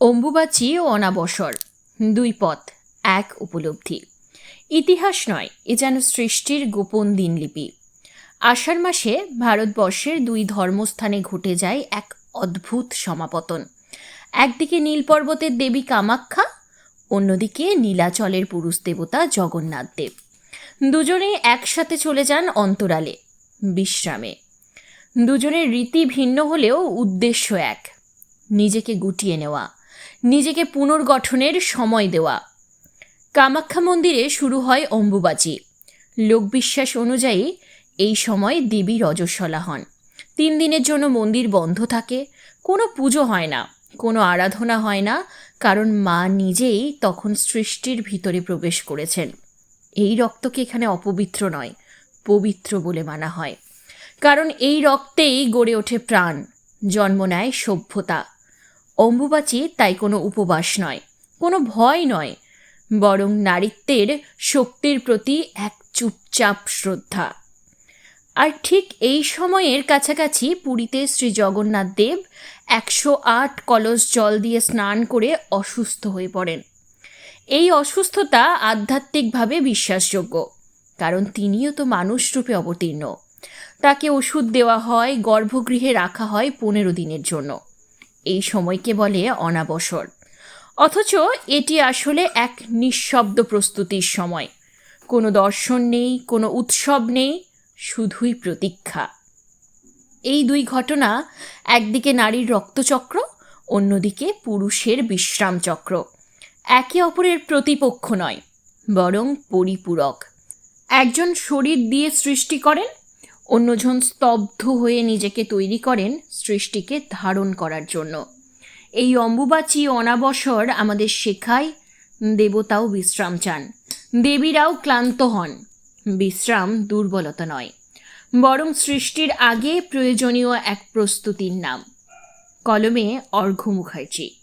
অম্বুবাচী ও অনাবসর, দুই পথ, এক উপলব্ধি। ইতিহাস নয়, এ যেন সৃষ্টির গোপন দিনলিপি। আষাঢ় মাসে ভারতবর্ষের দুই ধর্মস্থানে ঘটে যায় এক অদ্ভুত সমাপতন। একদিকে নীল পর্বতের দেবী কামাখ্যা, অন্যদিকে নীলাচলের পুরুষ দেবতা জগন্নাথ দেব। দুজনেই একসাথে চলে যান অন্তরালে, বিশ্রামে। দুজনের রীতি ভিন্ন হলেও উদ্দেশ্য এক, নিজেকে গুটিয়ে নেওয়া। নিজেকে পুনর্গঠনের সময় দেওয়া। কামাখ্যা মন্দিরে শুরু হয় অম্বুবাচী। লোকবিশ্বাস অনুযায়ী এই সময় দেবী রজস্বলা হন। তিন দিনের জন্য মন্দির বন্ধ থাকে, কোনো পুজো হয় না, কোনো আরাধনা হয় না, কারণ মা নিজেই তখন সৃষ্টির ভিতরে প্রবেশ করেছেন। এই রক্তকে এখানে অপবিত্র নয়, পবিত্র বলে মানা হয়। কারণ এই রক্তেই গড়ে ওঠে প্রাণ, জন্ম নেয় সভ্যতা। অম্বুবাচী তাই কোনো উপবাস নয়, কোনো ভয় নয়, বরং নারীত্বের শক্তির প্রতি এক চুপচাপ শ্রদ্ধা। আর ঠিক এই সময়ের কাছাকাছি পুরীতে শ্রী জগন্নাথ দেব একশো আট কলস জল দিয়ে স্নান করে অসুস্থ হয়ে পড়েন। এই অসুস্থতা আধ্যাত্মিকভাবে বিশ্বাসযোগ্য, কারণ তিনিও তো মানুষ রূপে অবতীর্ণ। তাকে ওষুধ দেওয়া হয়, গর্ভগৃহে রাখা হয় পনেরো দিনের জন্য। এই সময়কে বলে অনাবসর। অথচ এটি আসলে এক নিঃশব্দ প্রস্তুতির সময়। কোনো দর্শন নেই, কোনো উৎসব নেই, শুধুই প্রতীক্ষা। এই দুই ঘটনা, একদিকে নারীর রক্তচক্র, অন্যদিকে পুরুষের বিশ্রাম চক্র একে অপরের প্রতিপক্ষ নয়, বরং পরিপূরক। একজন শরীর দিয়ে সৃষ্টি করেন অন্যজন স্তব্ধ হয়ে নিজেকে তৈরি করেন সৃষ্টিকে ধারণ করার জন্য। এই অম্বুবাচী অনাবসর আমাদের শেখায়, দেবতাও বিশ্রাম চান। দেবীরাও ক্লান্ত হন। বিশ্রাম দুর্বলতা নয়। বরং সৃষ্টির আগে প্রয়োজনীয় এক প্রস্তুতির নাম। কলমে অর্ঘ্য মুখার্জি।